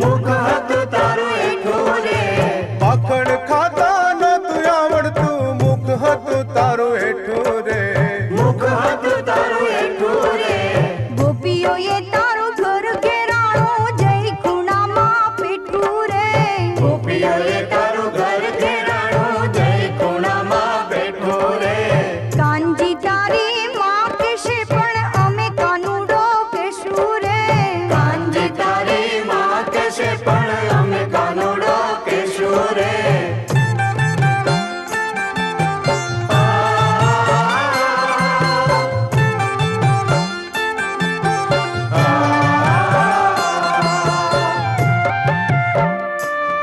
મુખ હતું તારું હેઠું રે. માખણ ખાતા નતું મુખ હતું તારું હેઠું રે. મુખ હતું તારું હેઠું રે. ગોપીઓએ તારું ઘર કેરાણું જય ખૂણામાં પીઠું રે. ગોપીઓએ પણ અમે કાનુડો કેશું